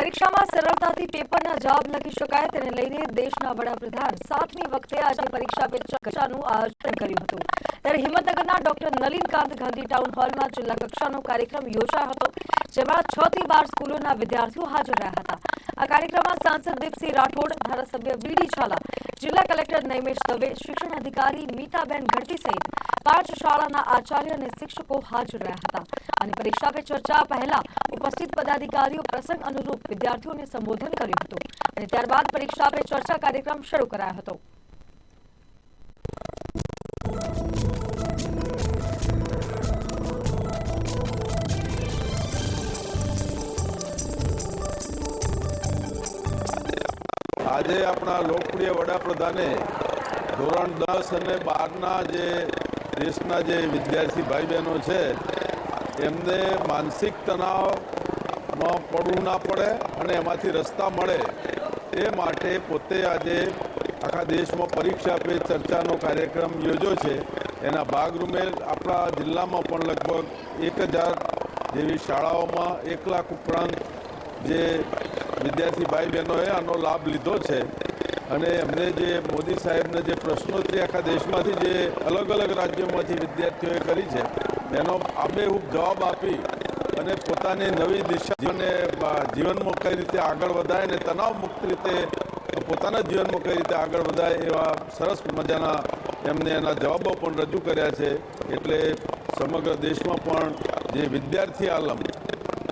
પરીક્ષામાં સરળતાથી પેપરના જવાબ લખી શકાય તેને લઈને દેશના વડાપ્રધાન સાતમી વખતે આજે પરીક્ષા પે ચર્ચાનું આયોજન કર્યું હતું. ત્યારે હિંમતનગરના ડોક્ટર નલિનકાંત ગાંધી ટાઉન હોલમાં જિલ્લા કક્ષાનો કાર્યક્રમ યોજાયો હતો, જેમાં છ થી બાર સ્કૂલોના વિદ્યાર્થીઓ હાજર રહ્યા હતા. આ કાર્યક્રમમાં સાંસદ દીપસિંહ રાઠોડ, ધારાસભ્ય વીડી ઝાલા, જિલ્લા કલેક્ટર નૈમેશ દવે શિક્ષણ અધિકારી મીતાબેન ગઢવી સહિત પાંચ શાળાના આચાર્ય અને શિક્ષકો હાજર રહ્યા હતા. અને પરીક્ષા પે ચર્ચા પહેલા ઉપસ્થિત પદાધિકારીઓ પ્રસંગ અનુરૂપ વિદ્યાર્થીઓને સંબોધન કર્યું હતું અને ત્યારબાદ પરીક્ષા પે ચર્ચા કાર્યક્રમ શરૂ કરાયો હતો. આજે આપણા લોકપ્રિય વડાપ્રધાને ધોરણ દસ અને બારના જે દેશના જે વિદ્યાર્થી ભાઈ બહેનો છે એમને માનસિક તણાવમાં પડવું ના પડે અને એમાંથી રસ્તા મળે એ માટે પોતે આજે આખા દેશમાં પરીક્ષા પે ચર્ચાનો કાર્યક્રમ યોજ્યો છે. એના ભાગરૂપે આપણા જિલ્લામાં પણ લગભગ એક હજાર જેવી શાળાઓમાં એક લાખ ઉપરાંત જે વિદ્યાર્થી ભાઈ બહેનોએ આનો લાભ લીધો છે. અને એમને જે મોદી સાહેબને જે પ્રશ્નોત્તરી આખા દેશમાંથી જે અલગ અલગ રાજ્યોમાંથી વિદ્યાર્થીઓએ કરી છે. એનો આબેહૂબ જવાબ આપી અને પોતાની નવી દિશા અને જીવનમાં કઈ રીતે આગળ વધાય અને તણાવ મુક્ત રીતે પોતાના જીવનમાં કઈ રીતે આગળ વધાય એવા સરસ મજાના એમને એના જવાબો પણ રજૂ કર્યા છે. એટલે સમગ્ર દેશમાં પણ જે વિદ્યાર્થી આલમ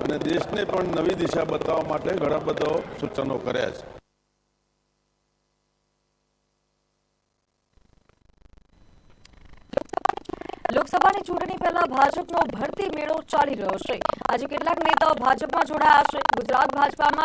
અને દેશને પણ નવી દિશા બતાવવા માટે ઘણા બધા સૂચનો કર્યા છે. લોકસભાની ચૂંટણી પહેલા ભાજપનો ભરતી મેળો ચાલી રહ્યો છે. આજે કેટલાક નેતાઓ ભાજપમાં જોડાયા છે. ગુજરાત ભાજપામાં